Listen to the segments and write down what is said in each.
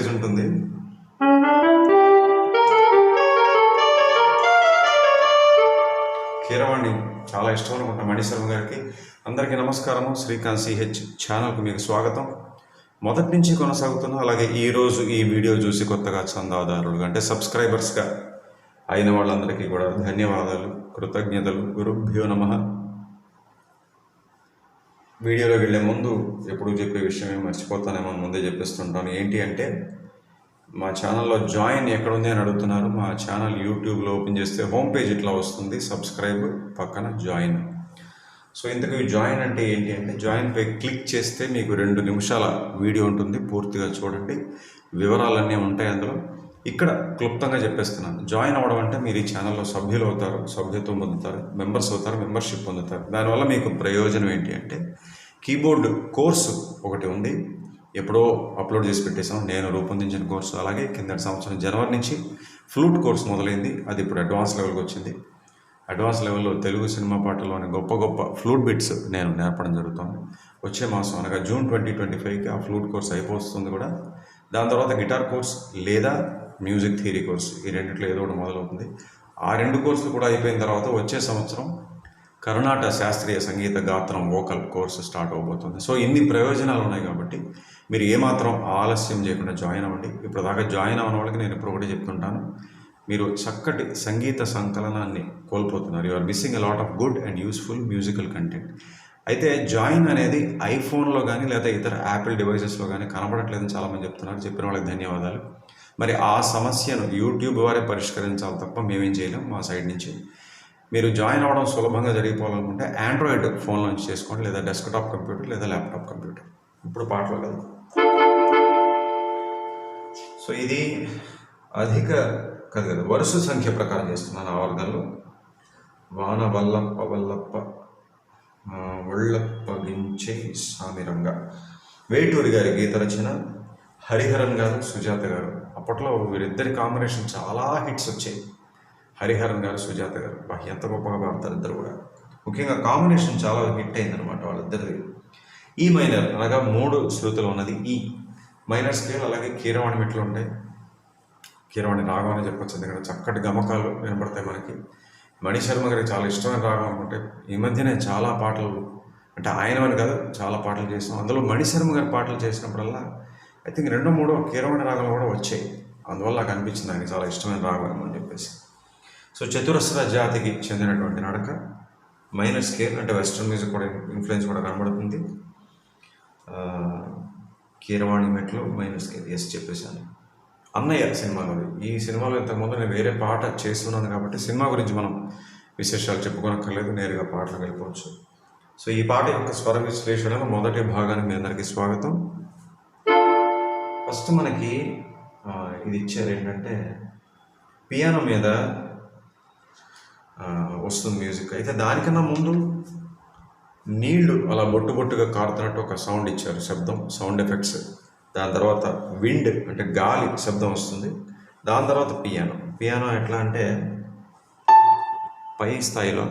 Phrase ఉంటుంది. కీరవాణి చాలా ఇష్టం అనుకుంటా మణిశర్మ గారికి. అందరికీ నమస్కారము. శ్రీకాంత్ సిహెచ్ ఛానల్కు మీకు స్వాగతం. మొదటి నుంచి కొనసాగుతున్న అలాగే ఈరోజు ఈ వీడియో చూసి కొత్తగా చందాదారులుగా అంటే సబ్స్క్రైబర్స్గా అయిన వాళ్ళందరికీ కూడా ధన్యవాదాలు. కృతజ్ఞతలు. గురుభ్యో నమ. వీడియోలోకి వెళ్ళే ముందు ఎప్పుడు చెప్పే విషయమే మర్చిపోతానేమో ముందే చెప్పేస్తుంటాను. ఏంటి అంటే మా ఛానల్లో జాయిన్ ఎక్కడ ఉంది అని అడుగుతున్నారు. మా ఛానల్ యూట్యూబ్లో ఓపెన్ చేస్తే హోమ్ పేజ్ ఇట్లా వస్తుంది సబ్స్క్రైబ్ పక్కన జాయిన్. సో ఇంతకు జాయిన్ అంటే ఏంటి అంటే జాయిన్పై క్లిక్ చేస్తే మీకు రెండు నిమిషాల వీడియో ఉంటుంది. పూర్తిగా చూడండి. వివరాలన్నీ ఉంటాయి అందులో. ఇక్కడ క్లుప్తంగా చెప్పేస్తున్నాను. జాయిన్ అవ్వడం అంటే మీరు ఈ ఛానల్లో సభ్యులు అవుతారు సభ్యత్వం పొందుతారు మెంబర్స్ అవుతారు మెంబర్షిప్ పొందుతారు. దానివల్ల మీకు ప్రయోజనం ఏంటి అంటే కీబోర్డ్ కోర్సు ఒకటి ఉంది. ఎప్పుడో అప్లోడ్ చేసి పెట్టేశాం నేను రూపొందించిన కోర్సు అలాగే కిందటి సంవత్సరం జనవరి నుంచి ఫ్లూట్ కోర్స్ మొదలైంది. అది ఇప్పుడు అడ్వాన్స్ లెవెల్కి వచ్చింది. అడ్వాన్స్ లెవెల్లో తెలుగు సినిమా పాటలోని గొప్ప గొప్ప ఫ్లూట్ బిట్స్ నేను నేర్పడం జరుగుతుంది. వచ్చే మాసం అనగా జూన్ ట్వంటీ ట్వంటీ ఫైవ్కి ఆ ఫ్లూట్ కోర్స్ అయిపోతుంది కూడా. దాని తర్వాత గిటార్ కోర్స్ లేదా మ్యూజిక్ థియరీ కోర్స్ ఈ రెండిట్లో ఏదో ఒకటి మొదలవుతుంది. ఆ రెండు కోర్సులు కూడా అయిపోయిన తర్వాత వచ్చే సంవత్సరం కర్ణాటక శాస్త్రీయ సంగీత గాత్రం వోకల్ కోర్సు స్టార్ట్ అవబోతుంది. సో ఇన్ని ప్రయోజనాలు ఉన్నాయి కాబట్టి మీరు ఏమాత్రం ఆలస్యం చేయకుండా జాయిన్ అవ్వండి. ఇప్పుడు దాకా జాయిన్ అవ్వని వాళ్ళకి నేను ఇప్పుడు ఒకటి చెప్తుంటాను. మీరు చక్కటి సంగీత సంకలనాన్ని కోల్పోతున్నారు. You are missing a lot of good and useful musical content అయితే జాయిన్ అనేది ఐఫోన్లో కానీ లేదా ఇతర యాపిల్ డివైసెస్లో కానీ కనబడట్లేదని చాలామంది చెప్తున్నారు. చెప్పిన వాళ్ళకి ధన్యవాదాలు. మరి ఆ సమస్యను యూట్యూబ్ వారే పరిష్కరించాలి తప్ప మేమేం చేయలేం మా సైడ్ నుంచి. మీరు జాయిన్ అవ్వడం సులభంగా జరిగిపోవాలనుకుంటే ఆండ్రాయిడ్ ఫోన్లో నుంచి చేసుకోండి లేదా డెస్క్టాప్ కంప్యూటర్ లేదా ల్యాప్టాప్ కంప్యూటర్ ఇప్పుడు పాటలు కదా సో ఇది అధిక కాదు కదా వరుస సంఖ్య ప్రకారం చేస్తున్నాను ఆ వర్గంలో వాన వల్లప్ప వల్లప్ప ఆ, ఒళ్ళప్పగించే సామిరంగా. వేటూరి గారి గీత రచన హరిహరన్ గారు సుజాత గారు. అప్పట్లో వీరిద్దరి కాంబినేషన్ చాలా హిట్స్ వచ్చాయి. హరిహరన్ గారు సుజాత గారు. ఎంత గొప్పగా పాడతారు ఇద్దరు కూడా. ముఖ్యంగా కాంబినేషన్ చాలా హిట్ అయిందనమాట వాళ్ళిద్దరిది. ఈ మైనర్ అనగా మూడు శృతులు ఉన్నది ఈ. మైనర్ స్కేల్ అలాగే కీరవాణి మెట్లు ఉంటాయి. కీరవాణి రాగం అని చెప్పొచ్చు ఎందుకంటే చక్కటి గమకాలు వినపడతాయి మనకి. మణిశర్మ గారికి చాలా ఇష్టమైన రాగం అనుకుంటే ఈ మధ్యనే చాలా పాటలు అంటే ఆయనవని కాదు చాలా పాటలు చేసాం. అందులో మణిశర్మ గారి పాటలు చేసినప్పుడల్లా ఐ థింక్ రెండో మూడో కీరవాణి రాగాలు కూడా వచ్చాయి. అందువల్ల నాకు అనిపించింది నాకు చాలా ఇష్టమైన రాగం అని చెప్పేసి. సో చతురస్ర జాతికి చెందినటువంటి నడక మైనర్ స్కేల్ అంటే వెస్ట్రన్ మ్యూజిక్ కూడా ఇన్ఫ్లుయెన్స్ కూడా కనబడుతుంది. కీరవాణి మెట్లు మైనర్ స్కేల్ ఎస్ చెప్పేశాను. అన్నయ్య సినిమాలో ఈ సినిమాలో ఇంతకుముందు నేను వేరే పాట చేస్తున్నాను కాబట్టి సినిమా గురించి మనం విశేషాలు చెప్పుకోనక్కర్లేదు నేరుగా పాటలకు వెళ్ళిపోవచ్చు. సో ఈ పాట యొక్క స్వర విశ్లేషణలో మొదటి భాగానికి మీ అందరికీ స్వాగతం. ఫస్ట్ మనకి ఇది ఇచ్చారు ఏంటంటే పియానో మీద వస్తుంది మ్యూజిక్. అయితే దానికన్నా ముందు నీళ్ళు అలా బొట్టు బొట్టుగా కారుతున్నట్టు ఒక సౌండ్ ఇచ్చారు శబ్దం సౌండ్ ఎఫెక్ట్స్. దాని తర్వాత విండ్ అంటే గాలి శబ్దం వస్తుంది. దాని తర్వాత పియానో. పియానో ఎట్లా అంటే పై స్థాయిలో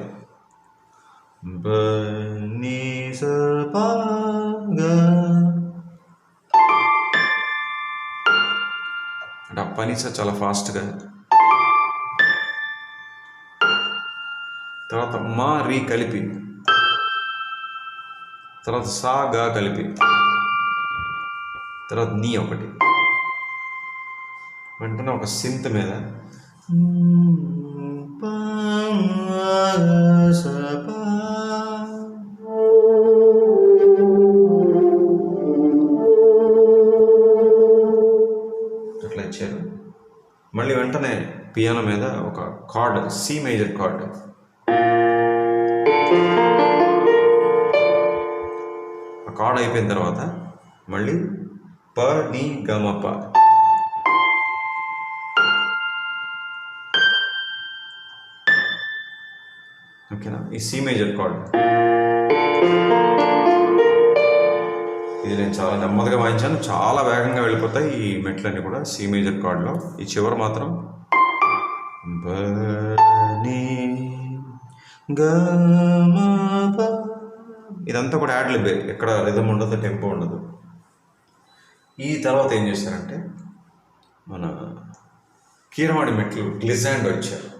బ, పనిస చాలా ఫాస్ట్గా. తర్వాత మా రీ కలిపి. తర్వాత సా గా కలిపి. తర్వాత నీ ఒకటి. వెంటనే ఒక సింత్ మీద. పియానో మీద ఒక కార్డ్ సి మేజర్ కార్డ్. ఆ కార్డ్ అయిపోయిన తర్వాత మళ్ళీ ప ని గమ ఓకేనా? ఈ సి మేజర్ కార్డ్. ఇది నేను చాలా నెమ్మదిగా వాయించాను. చాలా వేగంగా వెళ్ళిపోతాయి ఈ మెట్లన్నీ కూడా. సి మేజర్ కార్డ్లో. ఈ చివరి మాత్రం బ, ని, గ, మ, ప. ఇదంతా కూడా యాడ్ లిబ్బే ఎక్కడ రిధం ఉండదు టెంపో ఉండదు. ఈ తర్వాత ఏం చేశారంటే మన కీరవాడి మెట్లు గ్లిజాండ్ వచ్చారు.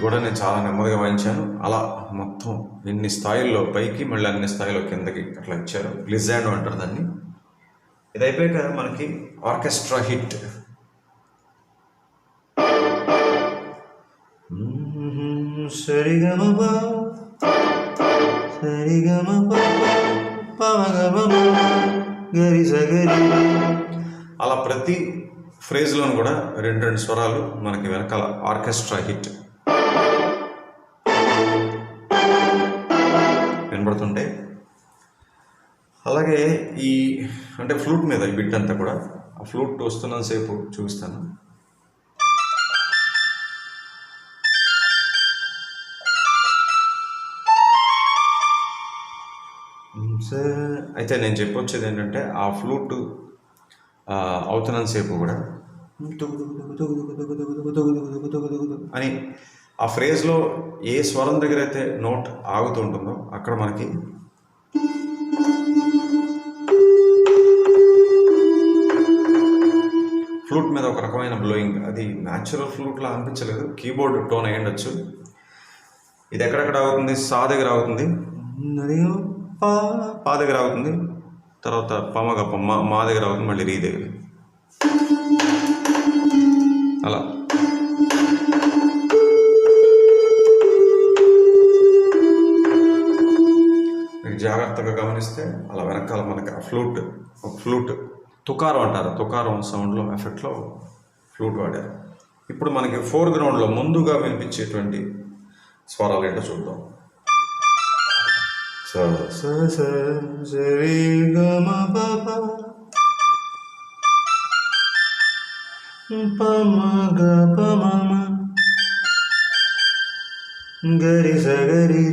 ఇది కూడా నేను చాలా నెమ్మదిగా వాయించాను. అలా మొత్తం ఎన్ని స్థాయిల్లో పైకి మళ్ళీ అన్ని స్థాయిలో కిందకి అట్లా ఇచ్చారు. గ్లిజాండ్ అంటారు దాన్ని. ఇది అయిపోయాక మనకి ఆర్కెస్ట్రా హిట్. సరిగమ సరిగమ పమగమ గరి సగరి. అలా ప్రతి ఫ్రేజ్లోను కూడా రెండు రెండు స్వరాలు మనకి వెనకాల ఆర్కెస్ట్రా హిట్. వినపడుతుంటాయి అలాగే ఈ అంటే ఫ్లూట్ మీద ఈ బిట్ అంతా కూడా ఆ ఫ్లూట్ వస్తున్నంతసేపు చూపిస్తాను అయితే నేను చెప్పొచ్చేది ఏంటంటే ఆ ఫ్లూట్ అవుతున్నంతసేపు కూడా అని ఆ ఫ్రేజ్లో ఏ స్వరం దగ్గర అయితే నోట్ ఆగుతూ ఉంటుందో అక్కడ మనకి ఫ్లూట్ మీద ఒక రకమైన బ్లోయింగ్. అది న్యాచురల్ ఫ్లూట్లా అనిపించలేదు. కీబోర్డ్ టోన్ అయి ఉండొచ్చు ఇది ఎక్కడెక్కడ ఆగుతుంది? సా దగ్గర అవుతుంది పా పా దగ్గర అవుతుంది తర్వాత పమగ మా మా దగ్గర ఆగుతుంది. మళ్ళీ రీ దగ్గర. అలా. జాగ్రత్తగా గమనిస్తే అలా వెనకాల మనకి ఆ ఫ్లూట్ ఒక ఫ్లూట్ తుకారం అంటారు. తుకారం సౌండ్లో ఎఫెక్ట్లో ఫ్లూట్ వాడారు. ఇప్పుడు మనకి ఫోర్ గ్రౌండ్లో ముందుగా వినిపించేటువంటి స్వరాలు ఏంటో చూద్దాం. స సరి గమ పప పమ గ పమ గరి సగరి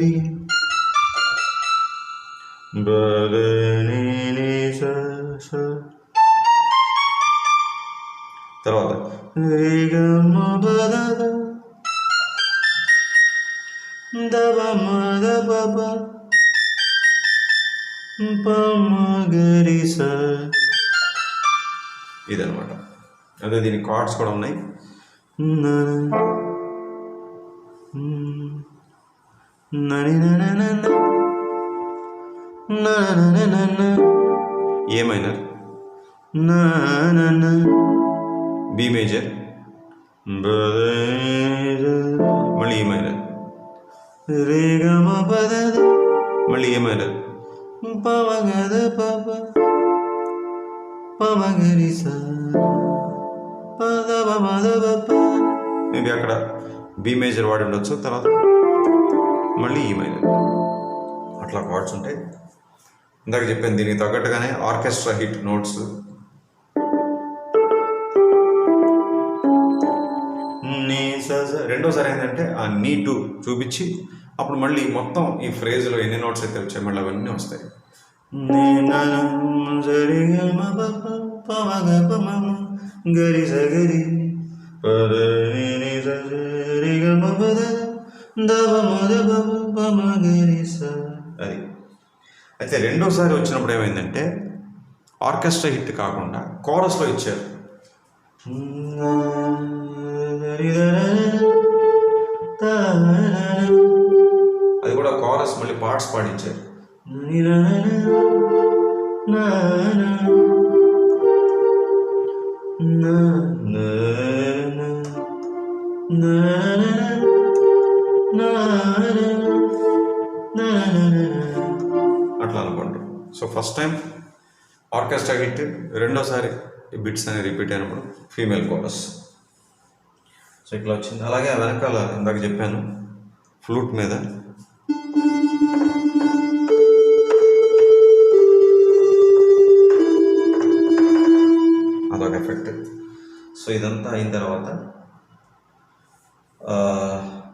తర్వాత రి మద పప. పమ ఇదనమాట అదే దీని కార్డ్స్ కూడా ఉన్నాయి. ఏ మైనర్ బి మేజర్ మళ్ళీ ఏ మైనర్ రేగమ పద మళ్ళీ ఏ మైనర్ పమగరి స. పద పమద పప మేబీ అక్కడ బి మేజర్ వాడి ఉండొచ్చు తర్వాత మళ్ళీ ఈ మైనర్ అట్లా కార్డ్స్ ఉంటాయి ఇందాక చెప్పాను దీనికి తగ్గట్టుగానే ఆర్కెస్ట్రా హిట్ నోట్స్. నీ రెండోసారి ఏంటంటే ఆ నీటు చూపించి అప్పుడు మళ్ళీ మొత్తం ఈ ఫ్రేజ్లో ఎన్ని నోట్స్ అయితే వచ్చాయి మళ్ళీ అవన్నీ వస్తాయి. నీ నన బ గరి సగరి పద స అయితే రెండోసారి వచ్చినప్పుడు ఏమైందంటే ఆర్కెస్ట్రా హిట్ కాకుండా కోరస్లో ఇచ్చారు అది కూడా కోరస్ మళ్ళీ పార్ట్స్ పాడించారు అట్లా అనుకోండి so first time orchestra hit రెండోసారి ఈ బిట్స్ అనేది రిపీట్ అయినప్పుడు ఫీమేల్ కోరస్ సో ఇట్లా వచ్చింది. అలాగే ఆ వెనకాల ఇందాక చెప్పాను ఫ్లూట్ మీద అదొక ఎఫెక్ట్ సో ఇదంతా అయిన తర్వాత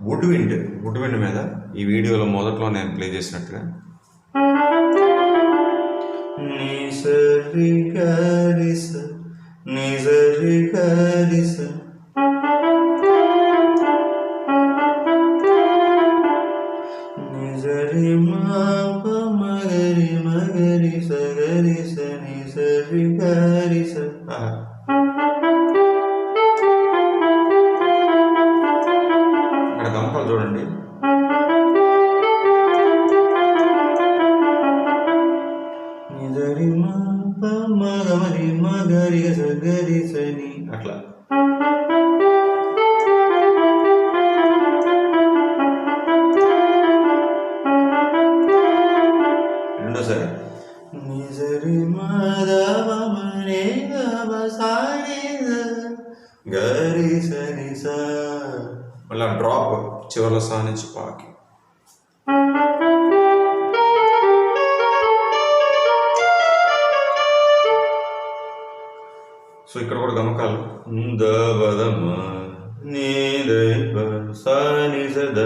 వుడ్ విండ్ వుడ్ విండ్ మీద ఈ వీడియోలో మొదట్లో నేను ప్లే చేసినట్టుగా నిసరి కరిస నిసరి కరిస చివరిలో సా నుంచి పాకి సో ఇక్కడ కూడా గమకాలు దవదమ నీదైప సాని సద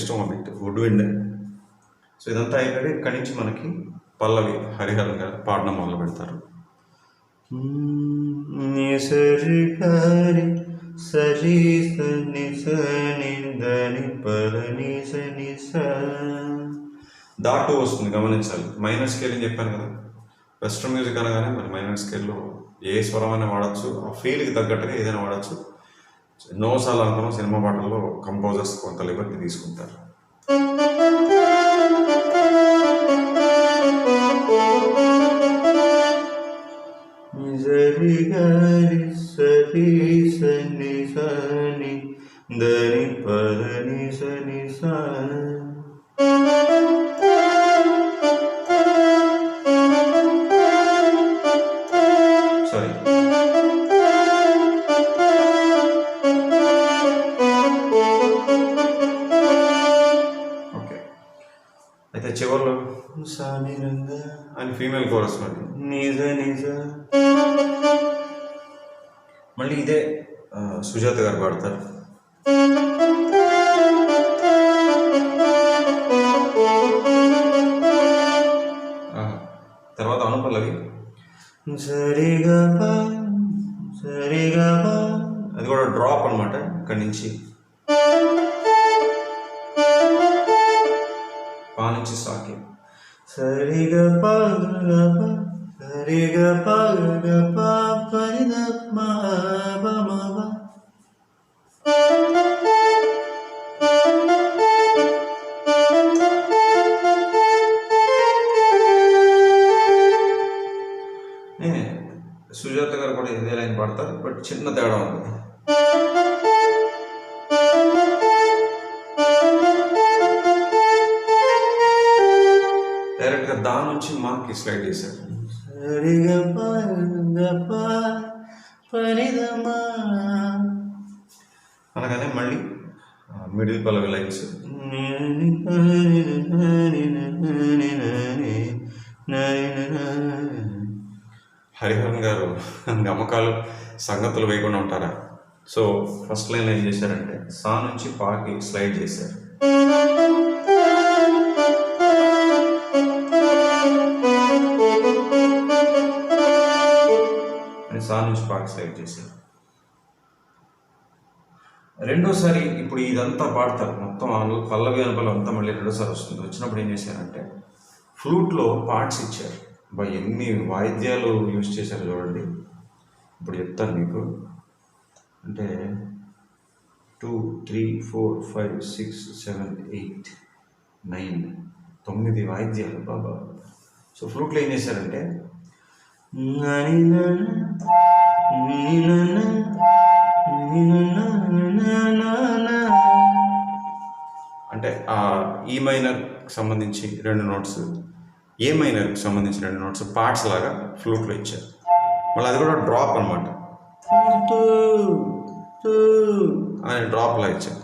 ఇష్టం బిట్ వుడ్ విండ్ సో ఇదంతా అయిపోయి ఇక్కడి నుంచి మనకి పల్లవి హరిహరన్ గారు పాడడం మొదలు పెడతారు. సరి హరి సరి సని సని దని పదని సని దాటు వస్తుంది గమనించాలి. మైనర్ స్కేల్ అని చెప్పాను కదా. వెస్ట్రన్ మ్యూజిక్ అనగానే మరి మైనర్ స్కేల్లో ఏ స్వరం అయినా వాడచ్చు ఆ ఫీల్కి తగ్గట్టుగా ఏదైనా వాడచ్చు. ఎన్నోసార్లు అనుకున్నాం సినిమా పాటల్లో కంపోజర్స్ కొంత లిబర్టీ తీసుకుంటారు. సరి గరి సరి సని సని దని చివరిలో అని ఫీమేల్ కోరస్ నిజ నిజ. మళ్ళీ ఇదే సుజాత గారు పాడతారు. తర్వాత అనుపల్లవి. సరిగా సరిగా అది కూడా డ్రాప్ అనమాట ఇక్కడి నుంచి. నుంచి సాకి సరిగా పగ సరిగా పగ పరిద సుజాత గారు కూడా ఇదే లైన్ పాడతారు బట్ చిన్న తేడా ఉంది. దాని నుంచి మాకి స్లైడ్ చేశారు. అనగానే మళ్ళీ మిడిల్ పల్లవి లైన్స్. హరిహరన్ గారు గమకాలు సంగతులు వేయకుండా ఉంటారా? సో ఫస్ట్ లైన్ ఏం చేశారంటే సా నుంచి పాకి స్లైడ్ చేశారు. అని సా నుంచి చేశారు. రెండోసారి ఇప్పుడు ఇదంతా పాడతారు. మొత్తం ఆ పల్లవి అనుభవం అంతా మళ్ళీ రెండోసారి వస్తుంది. వచ్చినప్పుడు ఏం చేశారంటే ఫ్లూట్లో పార్ట్స్ ఇచ్చారు. బా ఎన్ని వాయిద్యాలు యూజ్ చేశారు చూడండి. ఇప్పుడు చెప్తాను మీకు. అంటే two three four five six seven eight nine తొమ్మిది వాయిద్యాలు. బాబా. సో ఫ్లూట్లో ఏం చేశారంటే అంటే ఆ e ఈ మైనర్కి సంబంధించి రెండు నోట్స్ ఏ మైనర్కి సంబంధించి రెండు నోట్స్ పార్ట్స్ లాగా ఫ్లూట్లో ఇచ్చారు. మళ్ళీ అది కూడా డ్రాప్ అనమాట అని డ్రాప్లా ఇచ్చారు.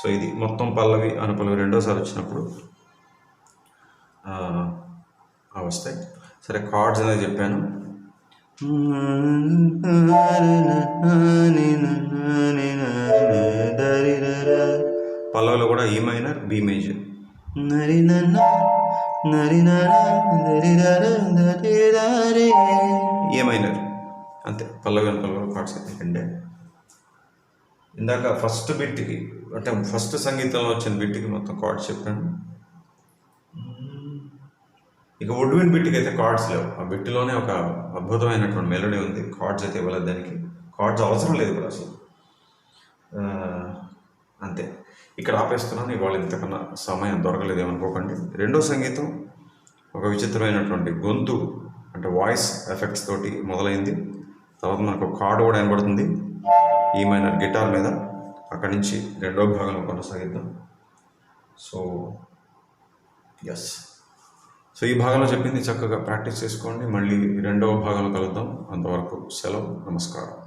సో ఇది మొత్తం పల్లవి అనుపల్లవి రెండోసారి వచ్చినప్పుడు వస్తాయి. సరే కార్డ్స్ అనేది చెప్పాను. పల్లవిలో కూడా ఈ minor B major A minor అంతే పల్లవి అనుపల్లవి కార్డ్స్ అయితే ఇందాక ఫస్ట్ బిట్కి అంటే ఫస్ట్ సంగీతంలో వచ్చిన బిట్కి మొత్తం కార్డ్స్ చెప్పాను. ఇక వుడ్విన్ బిట్కి అయితే కార్డ్స్ లేవు. ఆ బిట్లోనే ఒక అద్భుతమైనటువంటి మెలడీ ఉంది. కార్డ్స్ అయితే ఇవ్వలేదు దానికి. కార్డ్స్ అవసరం లేదు కూడా అసలు. అంతే. ఇక్కడ ఆపేస్తున్నాను ఇవాళ ఇంతకన్నా సమయం దొరకలేదు ఏమనుకోకండి. రెండో సంగీతం ఒక విచిత్రమైనటువంటి గొంతు అంటే వాయిస్ ఎఫెక్ట్స్ తోటి మొదలైంది. తర్వాత మనకు కార్డు కూడా వినబడుతుంది. ఈ మైనర్ గిటార్ మీద. అక్కడి నుంచి రెండో భాగంలో కొనసాగిద్దాం. సో ఎస్ సో ఈ భాగంలో చెప్పింది చక్కగా ప్రాక్టీస్ చేసుకోండి. మళ్ళీ రెండవ భాగంలో కలుద్దాం. అంతవరకు సెలవు. నమస్కారం.